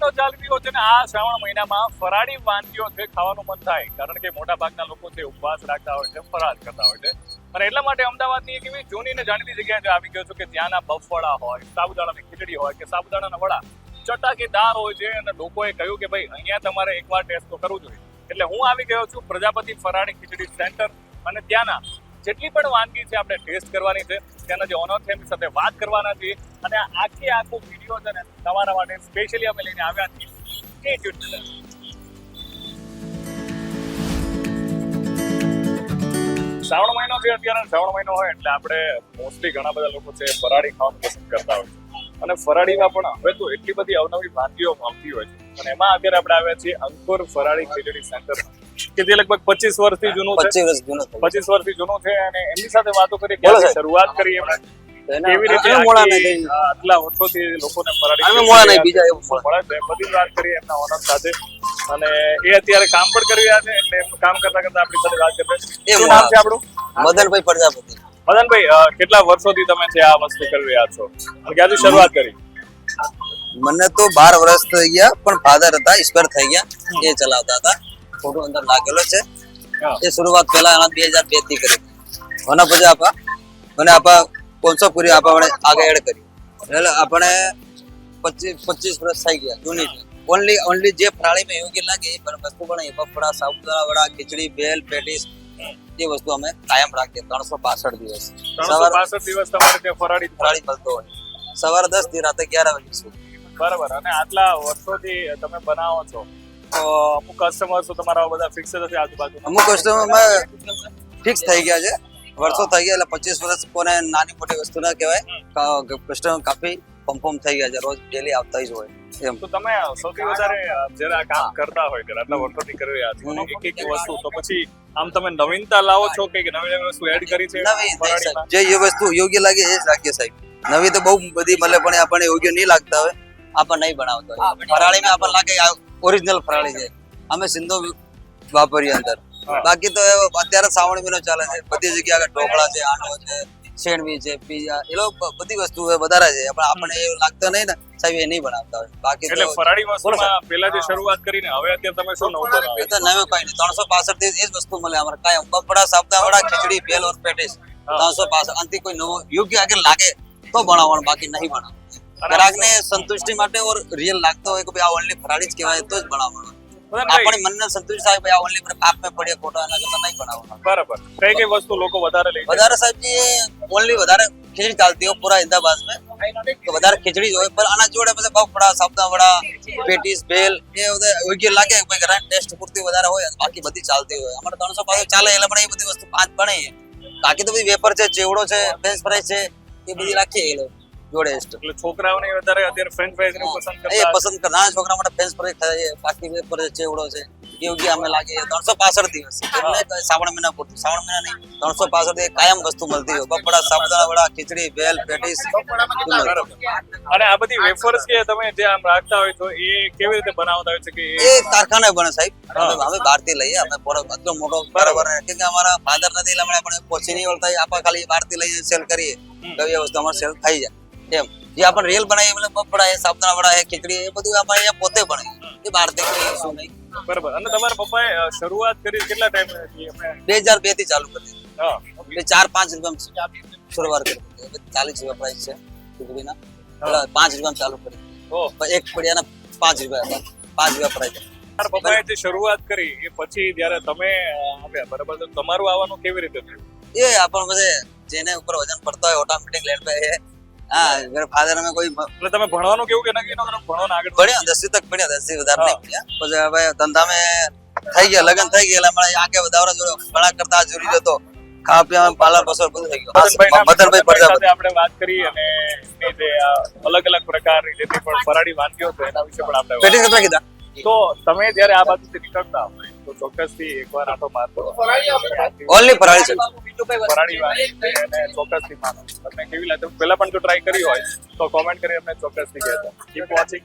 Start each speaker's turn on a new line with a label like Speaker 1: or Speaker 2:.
Speaker 1: આ શ્રાવણ મહિનામાં ફરાળી વાનગીઓ છે ખાવાનું મન થાય. કારણ કે મોટા ભાગના લોકો છે ઉપવાસ રાખતા હોય છે, ફરાળ કરતા હોય છે. અને એટલા માટે અમદાવાદની એક એવી જૂની ને જાણીતી જગ્યાએ આવી ગયો છું કે ત્યાંના બફળા હોય, સાબુદાણાની ખીચડી હોય કે સાબુદાણાના વડા ચટાકેદાર હોય છે અને લોકોએ કહ્યું કે ભાઈ અહીંયા તમારે એકવાર ટેસ્ટ તો કરવું જોઈએ. એટલે હું આવી ગયો છું પ્રજાપતિ ફરાળી ખીચડી સેન્ટર અને ત્યાંના જેટલી પણ વાનગી છે આપણે ટેસ્ટ કરવાની છે, ત્યાંના જે ઓનર છે એમની સાથે વાત કરવાના છીએ. અને આખે આખો વીડિયો છે ને તમારા માટે સ્પેશિયલી અમે લઈને આવ્યા છીએ. શ્રાવણ મહિનો છે અત્યારે શ્રાવણ મહિનો હોય એટલે આપણે મોસ્ટલી ઘણા બધા લોકો છે ફરાળી ખાવાનું પસંદ કરતા હોય છે. અને ફરાળીમાં પણ હવે તો એટલી બધી અવનવી વાનગીઓ આવતી હોય છે. અને એમાં અત્યારે આપણે આવ્યા છીએ અંકુર ફરાળી ખીચડી સેન્ટર કે જે લગભગ પચીસ વર્ષથી જૂનું છે.
Speaker 2: પચીસ
Speaker 1: વર્ષથી જૂનું છે. અને એમની સાથે વાતો કરી. શરૂઆત કરી એમણે
Speaker 2: તો
Speaker 1: રીતે
Speaker 2: અમે મોડા
Speaker 1: આખી,
Speaker 2: નહીં
Speaker 1: આ આટલા વર્ષોથી લોકોને ફરાળી
Speaker 2: મોડા નહીં, બીજા એવું
Speaker 1: મળે છે બધી વાત કરી એમના ઓનર સાથે. અને એ અત્યારે કામ પણ કરી રહ્યા છે એટલે એમનું કામ કરતા કરતા આપણી સાથે વાત કરશે શું નામ છે આપણું?
Speaker 2: મદનભાઈ પ્રજાપતિ
Speaker 1: મદનભાઈ કેટલા વર્ષોથી તમે છે આ વસ્તુ કરી રહ્યા છો? અને ક્યાંથી શરૂઆત કરી?
Speaker 2: મને તો બાર વર્ષ થઈ ગયા પણ ફાધર હતા ઈશ્વર થઈ ગયા. એ ચલાવતા હતા. ફોટો અંદર લાગેલો છે. એ શરૂઆત પહેલા બે હજાર બેથી કરી. મને પછી આપા. મને આપા પાંચસો કરી આપણે આગળ એડ કરી. એટલે આપણે પચીસ પચીસ વર્ષ થઈ ગયા જૂની ઓનલી ઓનલી જે ફરાળીમાં યોગ્ય લાગે એ પણ વસ્તુ બનાવી બફડા સાબુદાણા વડા ખીચડી બેલ પેટીસ એ વસ્તુ અમે કાયમ રાખીએ. ત્રણસો પાસઠ દિવસ. સવાર
Speaker 1: પાસઠ દિવસ તમારે ત્યાં ફરાળી
Speaker 2: ફરાળી મળતો હોય. સવારે દસથી રાતે અગિયાર વાગ્યા સુધી.
Speaker 1: બરાબર. અને આટલા વર્ષોથી તમે બનાવો છો તો અમુક કસ્ટમર્સ તમારા બધા ફિક્સ નથી આજુબાજુ
Speaker 2: અમુક કસ્ટમર ફિક્સ થઈ ગયા છે. વર્ષો થઈ ગયા એટલે પચીસ વર્ષ કોને નાની મોટી વસ્તુ ના કહેવાય. કસ્ટમર કાફી કન્ફર્મ થઈ ગયા છે રોજ ડેલી આવતા જ હોય. એમ.
Speaker 1: તો તમે સૌથી વધારે આ કામ કરતા હોય કે આટલા વર્ષોથી કરી રહ્યા છો. એક એક વસ્તુ તો પછી આમ તમે નવીનતા લાવો છો કે નવી નવી વસ્તુ એડ કરી છે?
Speaker 2: નવી. જે એ વસ્તુ યોગ્ય લાગે એ જ રાખીએ સાહેબ. નવી તો બહુ બધી મળે પણ આપણને યોગ્ય નહીં લાગતા હોય આપણને નહીં બનાવતા ફરાળીમાં આપણને લાગે ઓરિજિનલ ફરાળી છે. અમે સિંધો વાપરીએ અંદર. બાકી તો અત્યારે શ્રાવણ મહિનો ચાલે છે. બધી જગ્યા ઢોકળા છે આંડો છે શેણવી છે પીઝા એ લોકો બધી વસ્તુ વધારે છે. પણ આપણને એવું લાગતું નહીં ને સાહેબ એ નહીં બનાવતા હોય. બાકી
Speaker 1: એટલે ફરાળી વસ્તુમાં પહેલા જે શરૂઆત કરીને હવે અત્યારે તમે શું નવું બનાવો
Speaker 2: તો નવે કઈ નહીં. ત્રણસો પાસઠ દિવસ એ જ વસ્તુ મળે અમારે. કાયમ બપડા સાબદા વડા ખીચડી ભેલ ઓર પેટીસ. ત્રણસો પાસઠ. અંતિ કોઈ નવો યોગ્ય આગળ લાગે તો બનાવવાનું બાકી નહીં બનાવવાનું. ગ્રાહકને સંતુષ્ટિ માટે ઓર રિયલ લાગતો હોય કે ભાઈ આ ઓનલી ફરાળી જ કહેવાય તો જ બનાવવાનું. આપણે મનને સંતોષ થાય ભાઈ આ ઓનલી પાપ મે પડે ખોટા એના કરતા નહીં બનાવવાનું
Speaker 1: બરાબર. કઈ કઈ વસ્તુ લોકો વધારે લે
Speaker 2: વધારે સાહેબજી ઓનલી વધારે ખીચડી ચાલતી હોય પૂરા અમદાવાદ મે વધારે ખીચડી હોય પણ આના જોડે બધા બફડા સાબદા વડા પેટીસ ભેલ એ બધા યોગ્ય લાગે ભાઈ ઘણા ટેસ્ટ પૂરતી વધારે હોય બાકી બધી ચાલતી હોય. અમારે ત્રણસો પાસે ચાલે એટલે પણ એ બધી વસ્તુ પાંચ બને. બાકી તો બધી વેપર છે ચેવડો છે ફ્રેન્ચ ફ્રાઈસ છે એ બધી રાખીએ એ લોકો. જોડે
Speaker 1: એટલે છોકરાઓને વધારે અત્યારે ફ્રેન્ચ ફ્રાઈઝ ને પસંદ કરતા એ
Speaker 2: પસંદ કર નાના છોકરા માટે ફ્રેન્ચ ફ્રાઈસ ખાઈએ બાકી પર છે ચેવડો છે યોગી અમે ત્રણસો પાસઠ દિવસ. એટલે શ્રાવણ મહિના પૂરતું. શ્રાવણ મહિના નહીં 365 દિવસ કાયમ વસ્તુ મળતી હોય. બપડા સાબુદાણા વડા ખીચડી ભેલ પેટીસ
Speaker 1: અને આ બધી વેફર્સ કે તમે જે આમ રાખતા હોય તો એ કેવી રીતે બનાવતા હોય છે કે
Speaker 2: એ કારખાને બને સાહેબ. અમે બહારથી લઈએ અમે બરો એટલો મોટો બરાબર. કે કે અમારા ફાધર નથી એટલે આપણે પોચી નહીં વળતા આપણે ખાલી બહારથી લઈને સેલ કરીએ. તો એ વસ્તુ અમારે સેલ થઈ જાય. એમ. જે આપણે રેલ બનાવી એટલે બપડા એ સાબુદાણા વડા એ ખીચડી એ બધું આપણે અહીંયા પોતે બનાવીએ. એ બહાર દેખાય શું નહીં.
Speaker 1: બરાબર. અને તમારા પપ્પાએ શરૂઆત કરી કેટલા ટાઈમ
Speaker 2: બે હજાર બેથી ચાલુ કરી.
Speaker 1: હા
Speaker 2: એટલે ચાર પાંચ રૂપિયા શરૂઆત કરી. ચાલીસ રૂપિયા પ્રાઇસ છે ખીચડીના પાંચ રૂપિયા ચાલુ કરી. એક પડિયાના પાંચ રૂપિયા પાંચ રૂપિયા પ્રાઇસ
Speaker 1: તમારા પપ્પાએ જે શરૂઆત કરી એ પછી જ્યારે તમે આવ્યા બરાબર તો તમારું આવવાનું કેવી રીતે થયું?
Speaker 2: એ આપણ બધે જેને ઉપર વજન પડતા હોય ઓટોમેટિક લેન્ડ હા મેરે ફાધર અમે કોઈ
Speaker 1: એટલે તમે ભણવાનું કેવું કે નક્કી ન ભણવાનું આગળ
Speaker 2: ભણ્યા દસવી તક ભણ્યા દસવી વધારે નહીં ભણ્યા. પછી હવે ધંધામાં થઈ ગયા લગન થઈ ગયા એટલે અમારે આગે વધારે જોડે કરતા જોડી જતો ખાવા પીવા પાલર પસર બધું થઈ ગયું. પ્રજાપતિ
Speaker 1: આપણે વાત કરી અને જે અલગ અલગ પ્રકારની જેટલી પણ ફરાળી વાનગીઓ છે એના વિશે પણ આપણે
Speaker 2: પેટી કેટલા કીધા.
Speaker 1: તો તમે જ્યારે આ બાજુથી નીકળતા હોય તો ચોક્કસથી એકવાર આટો મારતો
Speaker 2: ઓનલી ફરાળી છે.
Speaker 1: ફરાળી વાનગી અને ચોક્કસથી માનો તમને કેવી લાગે? પહેલા પણ જો ટ્રાય કરી હોય તો કોમેન્ટ કરી અમને ચોક્કસથી કહેજો. Keep watching